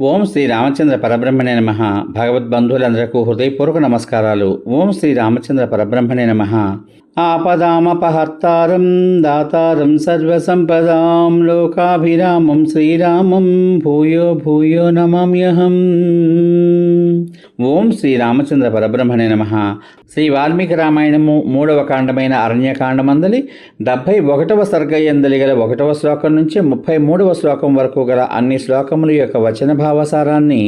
ఓం శ్రీ రామచంద్ర పరబ్రహ్మణే నమ. భగవద్బంధువులందరకు హృదయపూర్వక నమస్కారాలు. ఓం శ్రీ రామచంద్ర పరబ్రహ్మణే నమ. ఆపదామపహర్తారం దాతారం సర్వసంపదాం లోకాభిరామం శ్రీరామం భూయో భూయో నమామ్యహం. ఓం శ్రీ రామచంద్ర పరబ్రహ్మణే నమ. శ్రీ వాల్మీకి రామాయణము మూడవ కాండమైన అరణ్యకాండమందలి డెబ్భై ఒకటవ సర్గయందలి గల ఒకటవ శ్లోకం నుంచి ముప్పై మూడవ శ్లోకం వరకు గల అన్ని శ్లోకముల యొక్క వచన భావసారాన్ని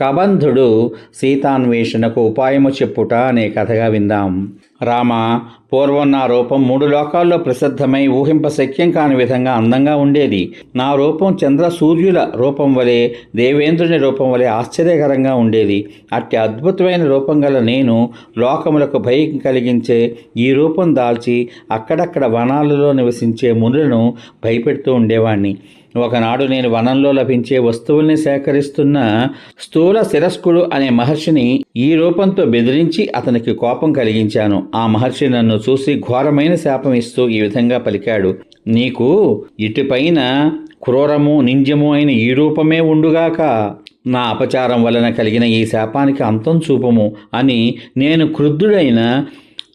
కబంధుడు సీతాన్వేషణకు ఉపాయము చెప్పుట అనే కథగా విందాం. రామ పూర్వం నా రూపం మూడు లోకాల్లో ప్రసిద్ధమై ఊహింప శక్యం కాని విధంగా అందంగా ఉండేది. నా రూపం చంద్ర సూర్యుల రూపం వలె దేవేంద్రుని రూపం వలె ఆశ్చర్యకరంగా ఉండేది. అట్టి అద్భుతమైన రూపం గల నేను లోకములకు భయం కలిగించే ఈ రూపం దాల్చి అక్కడక్కడ వనాలలో నివసించే మునులను భయపెడుతూ ఉండేవాణ్ణి. ఒకనాడు నేను వనంలో లభించే వస్తువుల్ని సేకరిస్తున్న స్థూల శిరస్కుడు అనే మహర్షిని ఈ రూపంతో బెదిరించి అతనికి కోపం కలిగించాను. ఆ మహర్షి నన్ను చూసి ఘోరమైన శాపం ఇస్తూ ఈ విధంగా పలికాడు. నీకు ఇటుపైన క్రూరము నింజము అయిన ఈ రూపమే ఉండుగాక నా అపచారం వలన కలిగిన ఈ శాపానికి అంతం చూపము అని నేను క్రుద్ధుడైన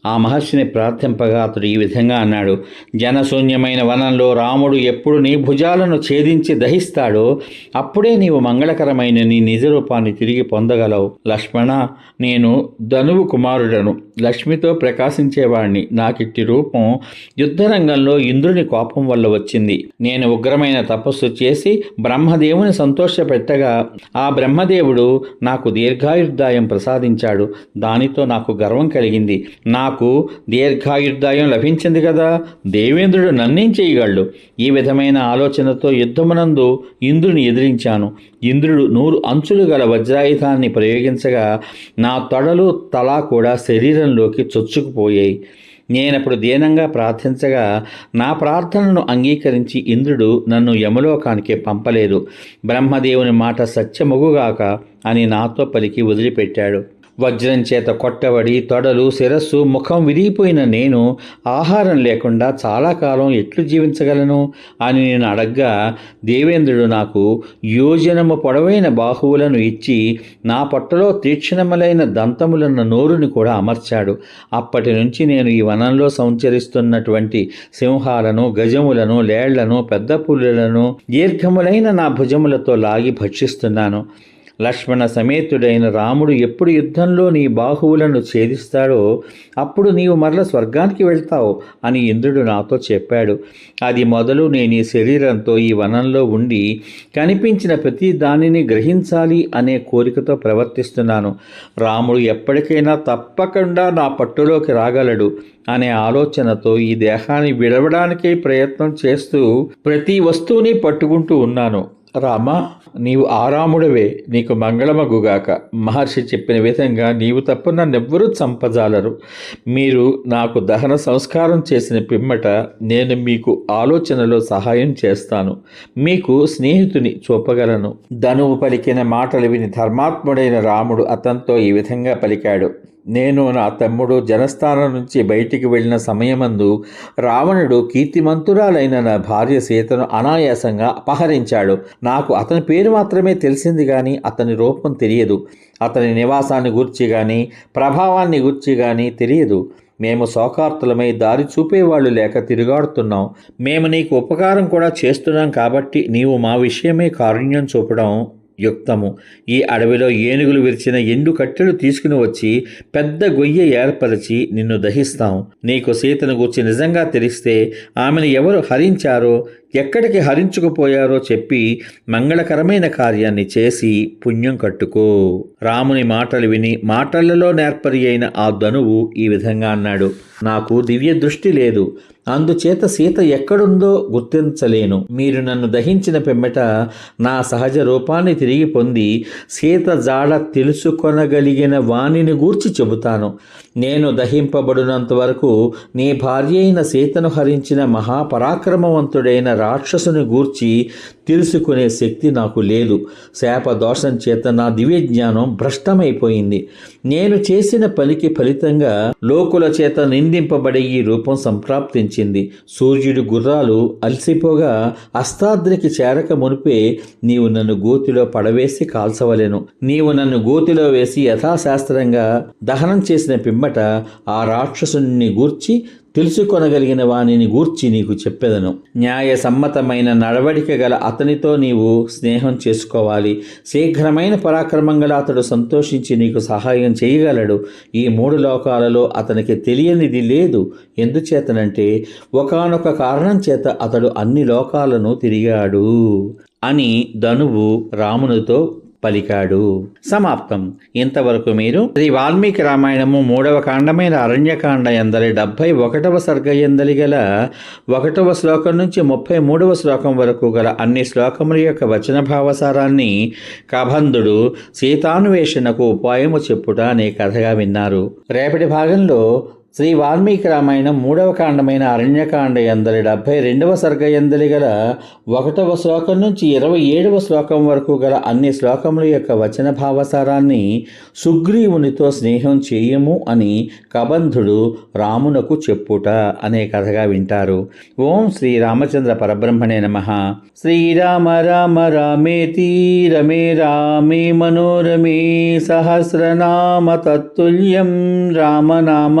ఆ మహర్షిని ప్రార్థింపగా అతడు ఈ విధంగా అన్నాడు జనశూన్యమైన వనంలో రాముడు ఎప్పుడు నీ భుజాలను ఛేదించి దహిస్తాడో అప్పుడే నీవు మంగళకరమైన నీ నిజ రూపాన్ని తిరిగి పొందగలవు. లక్ష్మణ నేను ధనువు కుమారుడను. లక్ష్మితో ప్రకాశించేవాణ్ణి. నాకిట్టి రూపం యుద్ధరంగంలో ఇంద్రుని కోపం వల్ల వచ్చింది. నేను ఉగ్రమైన తపస్సు చేసి బ్రహ్మదేవుని సంతోషపెట్టగా ఆ బ్రహ్మదేవుడు నాకు దీర్ఘాయుర్దాయం ప్రసాదించాడు. దానితో నాకు గర్వం కలిగింది. నాకు దీర్ఘాయుర్దాయం లభించింది కదా. దేవేంద్రుడు నన్నేం చేయగలడు? ఈ విధమైన ఆలోచనతో యుద్ధమునందు ఇంద్రుని ఎదిరించాను. ఇంద్రుడు నూరు అంచులు గల వజ్రాయుధాన్ని ప్రయోగించగా నా తొడలు తల కూడా శరీరంలోకి చొచ్చుకుపోయాయి. నేనప్పుడు దీనంగా ప్రార్థించగా నా ప్రార్థనను అంగీకరించి ఇంద్రుడు నన్ను యమలోకానికి పంపలేదు. బ్రహ్మదేవుని మాట సత్యమగుగాక అని నాతో పలికి వదిలిపెట్టాడు. వజ్రం చేత కొట్టబడి తొడలు శిరస్సు ముఖం విరిగిపోయిన నేను ఆహారం లేకుండా చాలా కాలం ఎట్లు జీవించగలను అని నేను అడగ్గా దేవేంద్రుడు నాకు యోజనము పొడవైన బాహువులను ఇచ్చి నా పొట్టలో తీక్షణములైన దంతములన్న నోరుని కూడా అమర్చాడు. అప్పటి నుంచి నేను ఈ వనంలో సంచరిస్తున్నటువంటి సింహాలను గజములను లేళ్ళను పెద్ద పులులను దీర్ఘములైన నా భుజములతో లాగి భక్షిస్తున్నాను. లక్ష్మణ సమేతుడైన రాముడు ఎప్పుడు యుద్ధంలో నీ బాహువులను ఛేదిస్తాడో అప్పుడు నీవు మరల స్వర్గానికి వెళ్తావు అని ఇంద్రుడు నాతో చెప్పాడు. అది మొదలు నేను ఈ శరీరంతో ఈ వనంలో ఉండి కనిపించిన ప్రతి దానిని గ్రహించాలి అనే కోరికతో ప్రవర్తిస్తున్నాను. రాముడు ఎప్పటికైనా తప్పకుండా నా పట్టులోకి రాగలడు అనే ఆలోచనతో ఈ దేహాన్ని విడవడానికే ప్రయత్నం చేస్తూ ప్రతి వస్తువుని పట్టుకుంటూ ఉన్నాను. రామా నీవు ఆరాముడవే నీకు మంగళమగుగాక. మహర్షి చెప్పిన విధంగా నీవు తప్ప నన్నెవ్వరూ చంపజాలరు. మీరు నాకు దహన సంస్కారం చేసిన పిమ్మట నేను మీకు ఆలోచనలో సహాయం చేస్తాను. మీకు స్నేహితుని చూపగలను. ధనువు పలికిన మాటలు విని ధర్మాత్ముడైన రాముడు అతనితో ఈ విధంగా పలికాడు. నేను నా తమ్ముడు జనస్థానం నుంచి బయటికి వెళ్ళిన సమయమందు రావణుడు కీర్తిమంతురాలైన నా భార్య సీతను అనాయాసంగా అపహరించాడు. నాకు అతని పేరు మాత్రమే తెలిసింది కానీ అతని రూపం తెలియదు. అతని నివాసాన్ని గూర్చి కానీ ప్రభావాన్ని గూర్చి కానీ తెలియదు. మేము శోకార్తులమై దారి చూపేవాళ్ళు లేక తిరుగాడుతున్నాం. మేము నీకు ఉపకారం కూడా చేస్తున్నాం కాబట్టి నీవు మా విషయమే కారుణ్యం చూపడం యుక్తము. ఈ అడవిలో ఏనుగులు విరిచిన ఎండు కట్టెలు తీసుకుని వచ్చి పెద్ద గొయ్య ఏర్పరిచి నిన్ను దహిస్తాం. నీకు సీతను గూర్చి నిజంగా తెలిస్తే ఆమెను ఎవరు హరించారో ఎక్కడికి హరించుకుపోయారో చెప్పి మంగళకరమైన కార్యాన్ని చేసి పుణ్యం కట్టుకో. రాముని మాటలు విని మాటలలో నేర్పరి అయిన ఆ ధనువు ఈ విధంగా అన్నాడు. నాకు దివ్య దృష్టి లేదు. అందుచేత సీత ఎక్కడుందో గుర్తించలేను. మీరు నన్ను దహించిన పిమ్మట నా సహజ రూపాన్ని తిరిగి పొంది సీత జాడ తెలుసుకొనగలిగిన వాణిని గూర్చి చెబుతాను. నేను దహింపబడినంత వరకు నీ భార్య అయిన సీతను హరించిన మహాపరాక్రమవంతుడైన రాక్షసుని గూర్చి తెలుసుకునే శక్తి నాకు లేదు. శాపదోషం చేత నా దివ్య జ్ఞానం భ్రష్టమైపోయింది. నేను చేసిన పనికి ఫలితంగా లోకుల చేత నిందింపబడే ఈ రూపం సంప్రాప్తించింది. సూర్యుడి గుర్రాలు అలసిపోగా అస్తాద్రికి చేరక మునిపే నీవు నన్ను గోతిలో పడవేసి కాల్చవలెను. నీవు నన్ను గోతిలో వేసి యథాశాస్త్రంగా దహనం చేసిన పిమ్మట ఆ రాక్షసుని గూర్చి తెలుసుకొనగలిగిన వానిని గూర్చి నీకు చెప్పెదను. న్యాయ సమ్మతమైన నడవడిక గల అతనితో నీవు స్నేహం చేసుకోవాలి. శీఘ్రమైన పరాక్రమం గల అతడు సంతోషించి నీకు సహాయం చేయగలడు. ఈ మూడు లోకాలలో అతనికి తెలియనిది లేదు. ఎందుచేతనంటే ఒకానొక కారణం చేత అతడు అన్ని లోకాలను తిరిగాడు అని ధనువు రామునితో పలికాడు. సమాప్తం. ఇంతవరకు మీరు శ్రీ వాల్మీకి రామాయణము మూడవ కాండమైన అరణ్యకాండ ఎందలి డెబ్భై ఒకటవ సర్గ ఎందలి గల ఒకటవ శ్లోకం నుంచి ముప్పై మూడవ శ్లోకం వరకు గల అన్ని శ్లోకముల యొక్క వచన భావసారాన్ని కబంధుడు సీతాన్వేషణకు ఉపాయము చెప్పుట అనే కథగా విన్నారు. రేపటి భాగంలో శ్రీ వాల్మీకి రామాయణం మూడవ కాండమైన అరణ్యకాండ ఎందలి డెబ్భై రెండవ సర్గ ఎందలి గల ఒకటవ శ్లోకం నుంచి ఇరవై ఏడవ శ్లోకం వరకు గల అన్ని శ్లోకముల యొక్క వచన భావసారాన్ని సుగ్రీవునితో స్నేహం చేయము అని కబంధుడు రామునకు చెప్పుట అనే కథగా వింటారు. ఓం శ్రీ రామచంద్ర పరబ్రహ్మణే నమ. శ్రీరామ రామ రామేతి రమే రామే మనోరమే సహస్రనామ తత్తుల్యం రామనామ